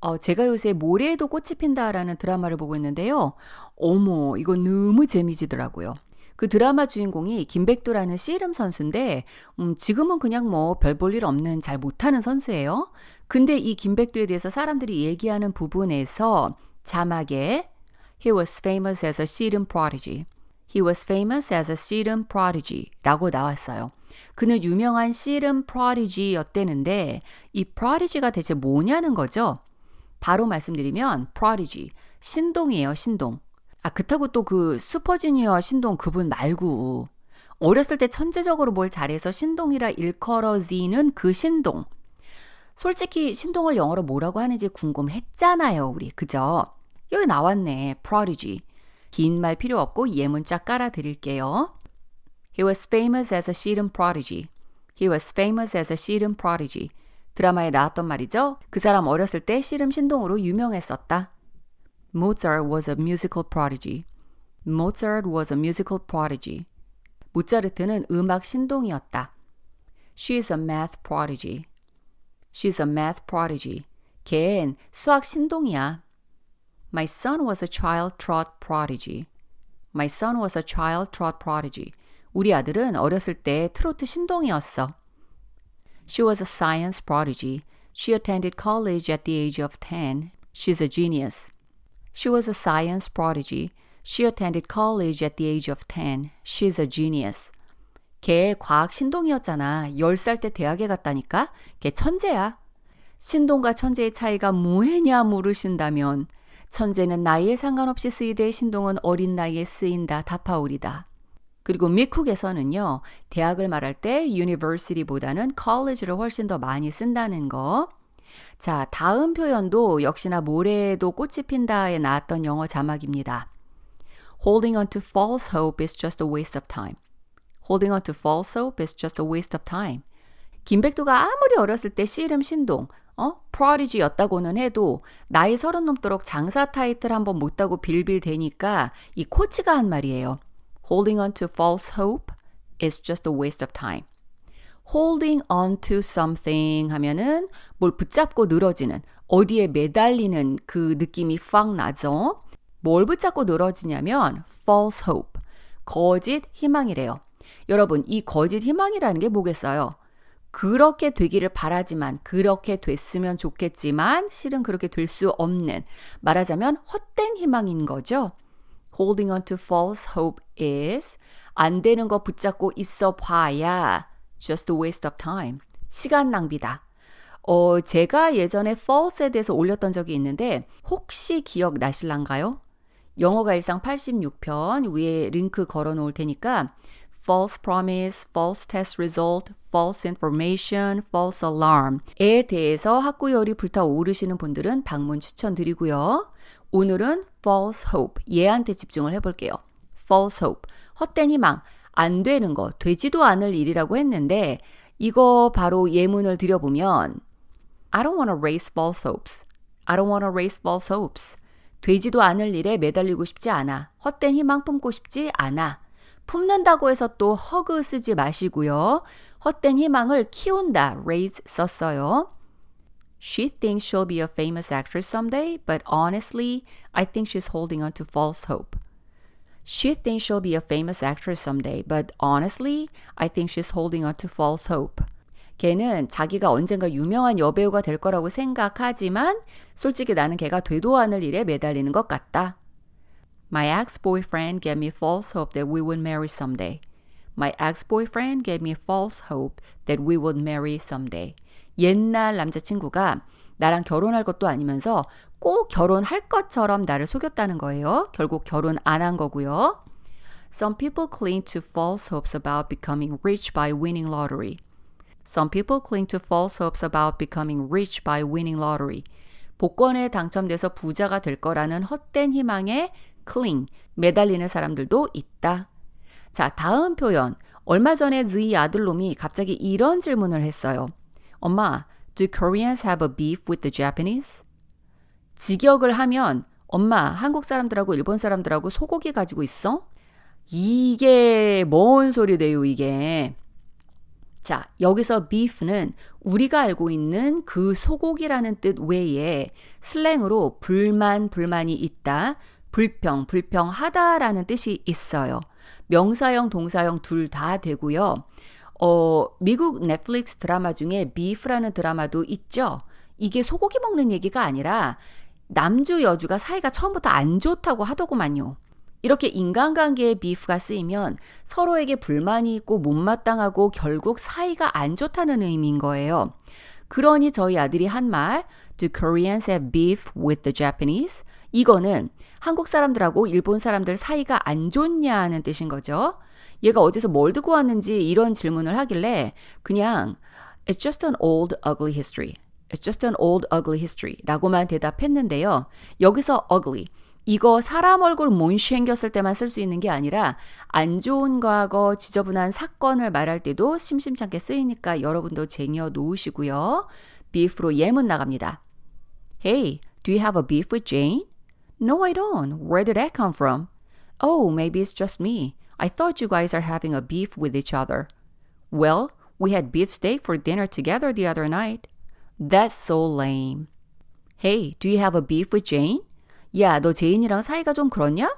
어, 제가 요새 모래에도 꽃이 핀다라는 드라마를 보고 있는데요. 어머, 이거 너무 재미지더라고요. 그 드라마 주인공이 김백두라는 씨름 선수인데, 음, 지금은 그냥 뭐 별 볼 일 없는 잘 못하는 선수예요. 근데 이 김백두에 대해서 사람들이 얘기하는 부분에서 자막에 He was famous as a 씨름 prodigy. He was famous as a 씨름 prodigy 라고 나왔어요. 그는 유명한 씨름 prodigy였대는데 이 prodigy가 대체 뭐냐는 거죠. 바로 말씀드리면 prodigy 신동이에요, 신동. 아, 그렇다고 또 그 슈퍼주니어 신동 그분 말고 어렸을 때 천재적으로 뭘 잘해서 신동이라 일컬어지는 그 신동. 솔직히 신동을 영어로 뭐라고 하는지 궁금했잖아요, 우리. 그죠? 여기 나왔네. prodigy. 긴 말 필요 없고 예문자 깔아 드릴게요. He was famous as a 씨름 prodigy. He was famous as a 씨름 prodigy. 드라마에 나왔던 말이죠. 그 사람 어렸을 때 씨름 신동으로 유명했었다. Mozart was a musical prodigy. Mozart was a musical prodigy. 모차르트는 음악 신동이었다. She is a math prodigy. She's a math prodigy. 걘 수학 신동이야. My son was a child trot prodigy. My son was a child trot prodigy. 우리 아들은 어렸을 때 트로트 신동이었어. She was a science prodigy. She attended college at the age of 10. She's a genius. She was a science prodigy. She attended college at the age of 10. She's a genius. 걔 과학 신동이었잖아. 10살 때 대학에 갔다니까? 걔 천재야. 신동과 천재의 차이가 뭐해냐 물으신다면 천재는 나이에 상관없이 쓰이되 신동은 어린 나이에 쓰인다 답하오리다. 그리고 미국에서는요, 대학을 말할 때 university보다는 college를 훨씬 더 많이 쓴다는 거. 자, 다음 표현도 역시나 모래에도 꽃이 핀다에 나왔던 영어 자막입니다. Holding on to false hope is just a waste of time. Holding on to false hope is just a waste of time. 김백두가 아무리 어렸을 때 씨름 신동, 어? 프로디지였다고는 해도 나이 서른 넘도록 장사 타이틀 한번 못 따고 빌빌대니까 이 코치가 한 말이에요. Holding on to false hope is just a waste of time. holding on to something 하면은 뭘 붙잡고 늘어지는 어디에 매달리는 그 느낌이 팍 나죠. 뭘 붙잡고 늘어지냐면 false hope. 거짓 희망이래요. 여러분, 이 거짓 희망이라는 게 뭐겠어요? 그렇게 되기를 바라지만, 그렇게 됐으면 좋겠지만, 실은 그렇게 될 수 없는, 말하자면 헛된 희망인 거죠. Holding on to false hope is 안 되는 거 붙잡고 있어 봐야 just a waste of time. 시간 낭비다. 어, 제가 예전에 false에 대해서 올렸던 적이 있는데 혹시 기억나실란가요? 영어가 일상 86편 위에 링크 걸어 놓을 테니까 false promise, false test result, false information, false alarm에 대해서 학구열이 불타오르시는 분들은 방문 추천드리고요. 오늘은 false hope, 얘한테 집중을 해볼게요. false hope, 헛된 희망, 안 되는 거, 되지도 않을 일이라고 했는데 이거 바로 예문을 드려보면 I don't want to raise false hopes. I don't want to raise false hopes. 되지도 않을 일에 매달리고 싶지 않아. 헛된 희망 품고 싶지 않아. 품는다고 해서 또 허그 쓰지 마시고요. 헛된 희망을 키운다. raise 썼어요. She thinks she'll be a famous actress someday, but honestly, I think she's holding on to false hope. She thinks she'll be a famous actress someday, but honestly, I think she's holding on to false hope. 걔는 자기가 언젠가 유명한 여배우가 될 거라고 생각하지만 솔직히 나는 걔가 되도 않을 일에 매달리는 것 같다. My ex-boyfriend gave me false hope that we would marry someday. My ex-boyfriend gave me false hope that we would marry someday. 옛날 남자친구가 나랑 결혼할 것도 아니면서 꼭 결혼할 것처럼 나를 속였다는 거예요. 결국 결혼 안 한 거고요. Some people cling to false hopes about becoming rich by winning lottery. Some people cling to false hopes about becoming rich by winning lottery. 복권에 당첨돼서 부자가 될 거라는 헛된 희망에 cling, 매달리는 사람들도 있다. 자, 다음 표현. 얼마 전에 즈이 아들놈이 갑자기 이런 질문을 했어요. 엄마, do Koreans have a beef with the Japanese? 직역을 하면 엄마, 한국 사람들하고 일본 사람들하고 소고기 가지고 있어? 이게 뭔 소리래요, 이게. 자, 여기서 beef는 우리가 알고 있는 그 소고기라는 뜻 외에 슬랭으로 불만, 불만이 있다, 불평, 불평하다라는 뜻이 있어요. 명사형, 동사형 둘 다 되고요. 어, 미국 넷플릭스 드라마 중에 beef라는 드라마도 있죠. 이게 소고기 먹는 얘기가 아니라 남주 여주가 사이가 처음부터 안 좋다고 하더구만요. 이렇게 인간관계에 비프가 쓰이면 서로에게 불만이 있고 못마땅하고 결국 사이가 안 좋다는 의미인 거예요. 그러니 저희 아들이 한 말, Do Koreans have beef with the Japanese? 이거는 한국 사람들하고 일본 사람들 사이가 안 좋냐는 뜻인 거죠. 얘가 어디서 뭘 듣고 왔는지 이런 질문을 하길래 그냥 It's just an old ugly history. It's just an old ugly history 라고만 대답했는데요. 여기서 ugly. 이거 사람 얼굴 못생겼을 때만 쓸 수 있는 게 아니라 안 좋은 과거, 지저분한 사건을 말할 때도 심심찮게 쓰이니까 여러분도 쟁여 놓으시고요. beef로 예문 나갑니다. Hey, do you have a beef with Jane? No, I don't. Where did that come from? Oh, maybe it's just me. I thought you guys are having a beef with each other. Well, we had beef steak for dinner together the other night. That's so lame. Hey, do you have a beef with Jane? 야, 너 제인이랑 사이가 좀 그렇냐?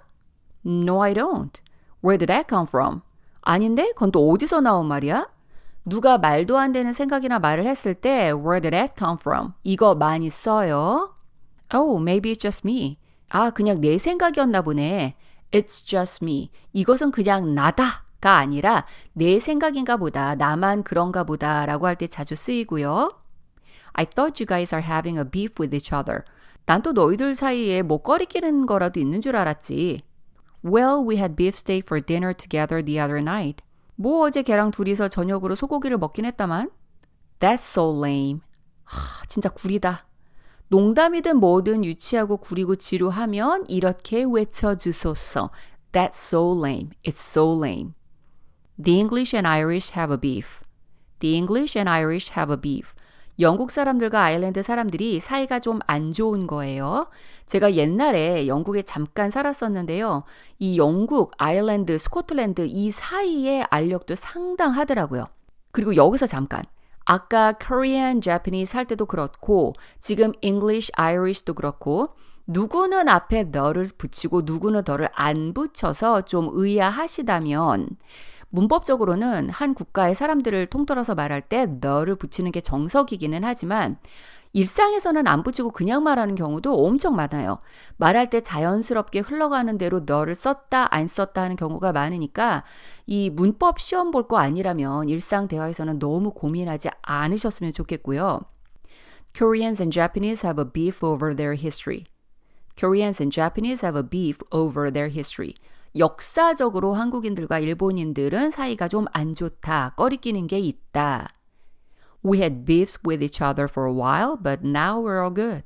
No, I don't. Where did that come from? 아닌데? 그건 또 어디서 나온 말이야? 누가 말도 안 되는 생각이나 말을 했을 때 Where did that come from? 이거 많이 써요. Oh, maybe it's just me. 아, 그냥 내 생각이었나 보네. It's just me. 이것은 그냥 나다 가 아니라 내 생각인가 보다, 나만 그런가 보다 라고 할 때 자주 쓰이고요. I thought you guys are having a beef with each other. 난 또 너희들 사이에 뭐 꺼리끼는 거라도 있는 줄 알았지. Well, we had beef steak for dinner together the other night. 뭐 어제 걔랑 둘이서 저녁으로 소고기를 먹긴 했다만. That's so lame. 하, 진짜 구리다. 농담이든 뭐든 유치하고 구리고 지루하면 이렇게 외쳐주소서. That's so lame. It's so lame. The English and Irish have a beef. The English and Irish have a beef. 영국 사람들과 아일랜드 사람들이 사이가 좀 안 좋은 거예요. 제가 옛날에 영국에 잠깐 살았었는데요. 이 영국, 아일랜드, 스코틀랜드 이 사이의 알력도 상당하더라고요. 그리고 여기서 잠깐. 아까 Korean, Japanese 할 때도 그렇고 지금 English, Irish도 그렇고 누구는 앞에 너를 붙이고 누구는 너를 안 붙여서 좀 의아하시다면 문법적으로는 한 국가의 사람들을 통틀어서 말할 때 너를 붙이는 게 정석이기는 하지만 일상에서는 안 붙이고 그냥 말하는 경우도 엄청 많아요. 말할 때 자연스럽게 흘러가는 대로 너를 썼다, 안 썼다 하는 경우가 많으니까 이 문법 시험 볼 거 아니라면 일상 대화에서는 너무 고민하지 않으셨으면 좋겠고요. Koreans and Japanese have a beef over their history. Koreans and Japanese have a beef over their history. 역사적으로 한국인들과 일본인들은 사이가 좀 안 좋다, 꺼리끼는 게 있다. We had beefs with each other for a while, but now we're all good.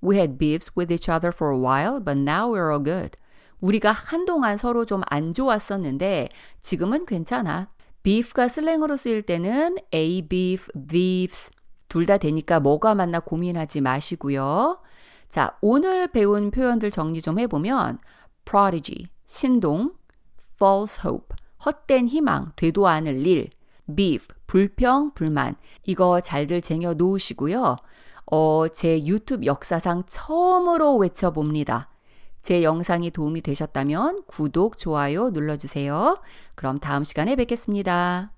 We had beefs with each other for a while, but now we're all good. 우리가 한동안 서로 좀 안 좋았었는데 지금은 괜찮아. beef가 슬랭으로 쓰일 때는 a beef, beefs 둘 다 되니까 뭐가 맞나 고민하지 마시고요. 자, 오늘 배운 표현들 정리 좀 해보면 prodigy, 신동, false hope, 헛된 희망, 되도 않을 일, beef, 불평, 불만. 이거 잘들 쟁여 놓으시고요. 어, 제 유튜브 역사상 처음으로 외쳐봅니다. 제 영상이 도움이 되셨다면 구독, 좋아요 눌러주세요. 그럼 다음 시간에 뵙겠습니다.